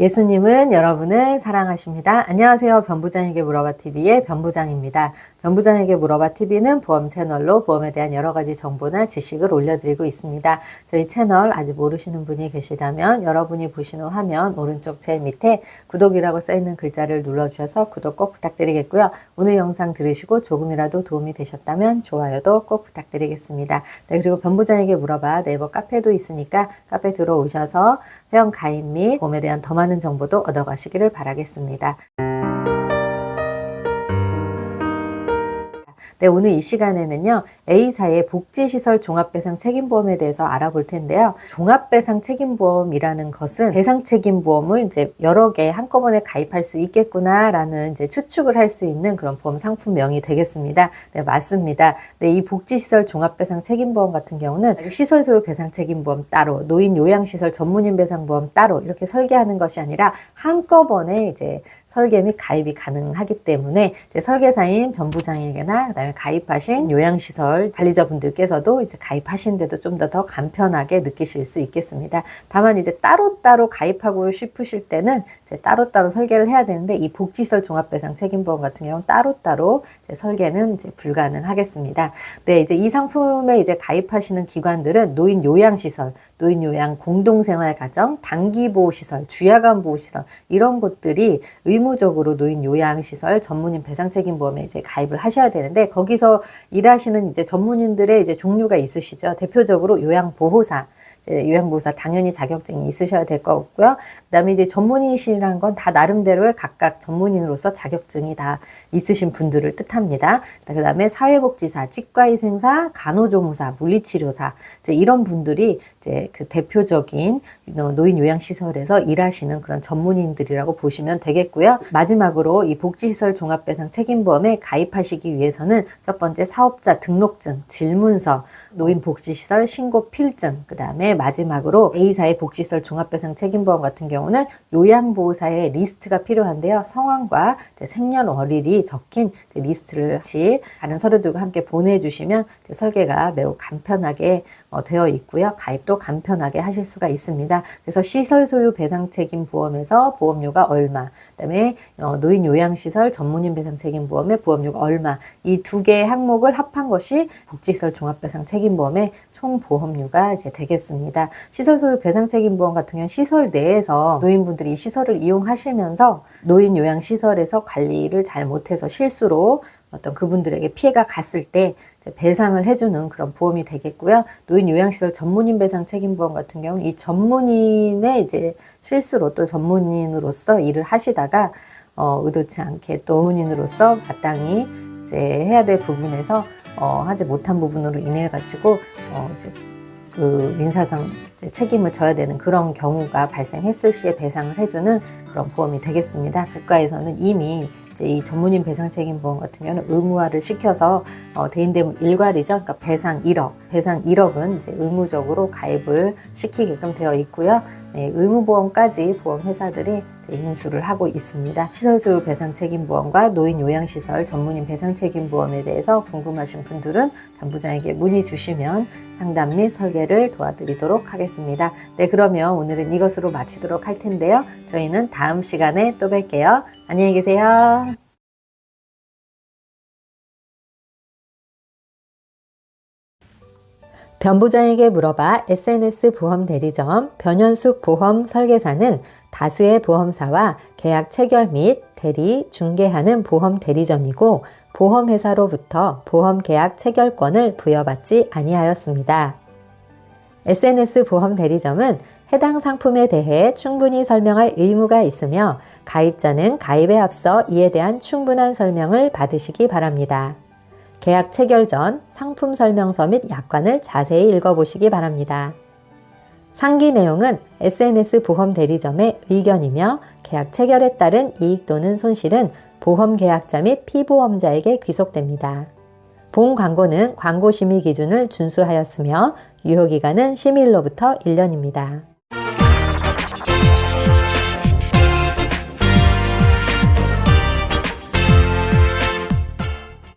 예수님은 여러분을 사랑하십니다. 안녕하세요. 변부장에게 물어봐 TV의 변부장입니다. 변부장에게 물어봐 TV는 보험 채널로 보험에 대한 여러 가지 정보나 지식을 올려드리고 있습니다. 저희 채널 아직 모르시는 분이 계시다면 여러분이 보시는 화면 오른쪽 제일 밑에 구독이라고 써있는 글자를 눌러주셔서 구독 꼭 부탁드리겠고요. 오늘 영상 들으시고 조금이라도 도움이 되셨다면 좋아요도 꼭 부탁드리겠습니다. 네, 그리고 변부장에게 물어봐 네이버 카페도 있으니까 카페 들어오셔서 회원 가입 및 보험에 대한 더 많은 정보도 얻어가시기를 바라겠습니다. 네, 오늘 이 시간에는요, A사의 복지시설 종합배상 책임보험에 대해서 알아볼 텐데요. 종합배상 책임보험이라는 것은 배상 책임보험을 이제 여러 개 한꺼번에 가입할 수 있겠구나라는 이제 추측을 할 수 있는 그런 보험 상품명이 되겠습니다. 네, 맞습니다. 네, 이 복지시설 종합배상 책임보험 같은 경우는 시설 소유 배상 책임보험 따로, 노인 요양시설 전문인 배상보험 따로 이렇게 설계하는 것이 아니라 한꺼번에 이제 설계 및 가입이 가능하기 때문에 이제 설계사인 변부장에게나 그다음에 가입하신 요양시설 관리자분들께서도 이제 가입하시는데도 좀 더 더 간편하게 느끼실 수 있겠습니다. 다만 이제 따로따로 가입하고 싶으실 때는 이제 따로따로 설계를 해야 되는데 이 복지시설 종합배상 책임보험 같은 경우는 따로따로 이제 설계는 이제 불가능하겠습니다. 네, 이제 이 상품에 이제 가입하시는 기관들은 노인 요양시설, 노인 요양 공동생활 가정, 단기 보호시설, 주야간 보호시설 이런 곳들이 의 무적으로 노인 요양시설 전문인 배상 책임 보험에 이제 가입을 하셔야 되는데 거기서 일하시는 이제 전문인들의 이제 종류가 있으시죠. 대표적으로 요양보호사. 이제 요양보호사 당연히 자격증이 있으셔야 될 거고요. 그다음에 이제 전문인이시라는 건다 나름대로의 각각 전문인으로서 자격증이 다 있으신 분들을 뜻합니다. 그다음에 사회복지사, 치과의생사, 간호조무사, 물리치료사 이런 분들이 이제 그 대표적인 노인 요양시설에서 일하시는 그런 전문인들이라고 보시면 되겠고요. 마지막으로 이 복지시설 종합배상 책임보험에 가입하시기 위해서는 첫 번째 사업자 등록증, 질문서, 노인 복지시설 신고 필증, 그 다음에 마지막으로 A사의 복지시설 종합배상 책임보험 같은 경우는 요양보호사의 리스트가 필요한데요. 성함과 생년월일이 적힌 리스트를 같이 다른 서류들과 함께 보내주시면 설계가 매우 간편하게 어, 되어 있고요. 가입도 간편하게 하실 수가 있습니다. 그래서 시설 소유 배상 책임 보험에서 보험료가 얼마, 그다음에 어, 노인 요양 시설 전문인 배상 책임 보험의 보험료가 얼마 이 두 개의 항목을 합한 것이 복지시설 종합 배상 책임 보험의 총 보험료가 이제 되겠습니다. 시설 소유 배상 책임 보험 같은 경우는 시설 내에서 노인분들이 이 시설을 이용하시면서 노인 요양 시설에서 관리를 잘 못해서 실수로 어떤 그분들에게 피해가 갔을 때 배상을 해주는 그런 보험이 되겠고요. 노인 요양시설 전문인 배상 책임보험 같은 경우는 이 전문인의 이제 실수로 또 전문인으로서 일을 하시다가 어, 의도치 않게 또 전문인으로서 마땅히 이제 해야 될 부분에서 어, 하지 못한 부분으로 인해 가지고 어, 이제 그 민사상 책임을 져야 되는 그런 경우가 발생했을 시에 배상을 해주는 그런 보험이 되겠습니다. 국가에서는 이미 이제 이 전문인 배상 책임 보험 같은 경우는 의무화를 시켜서 어, 대인대문 일괄이죠. 그러니까 배상 1억, 배상 1억은 이제 의무적으로 가입을 시키게끔 되어 있고요. 네, 의무보험까지 보험 회사들이 인수를 하고 있습니다. 시설소유 배상 책임 보험과 노인 요양시설 전문인 배상 책임 보험에 대해서 궁금하신 분들은 변부장에게 문의 주시면 상담 및 설계를 도와드리도록 하겠습니다. 네, 그러면 오늘은 이것으로 마치도록 할 텐데요. 저희는 다음 시간에 또 뵐게요. 안녕히 계세요. 변부장에게 물어봐 SNS 보험 대리점 변현숙 보험 설계사는 다수의 보험사와 계약 체결 및 대리, 중개하는 보험 대리점이고 보험회사로부터 보험 계약 체결권을 부여받지 아니하였습니다. SNS 보험 대리점은 해당 상품에 대해 충분히 설명할 의무가 있으며 가입자는 가입에 앞서 이에 대한 충분한 설명을 받으시기 바랍니다. 계약 체결 전 상품 설명서 및 약관을 자세히 읽어보시기 바랍니다. 상기 내용은 SNS 보험 대리점의 의견이며 계약 체결에 따른 이익 또는 손실은 보험 계약자 및 피보험자에게 귀속됩니다. 본 광고는 광고 심의 기준을 준수하였으며 유효 기간은 심의일로부터 1년입니다.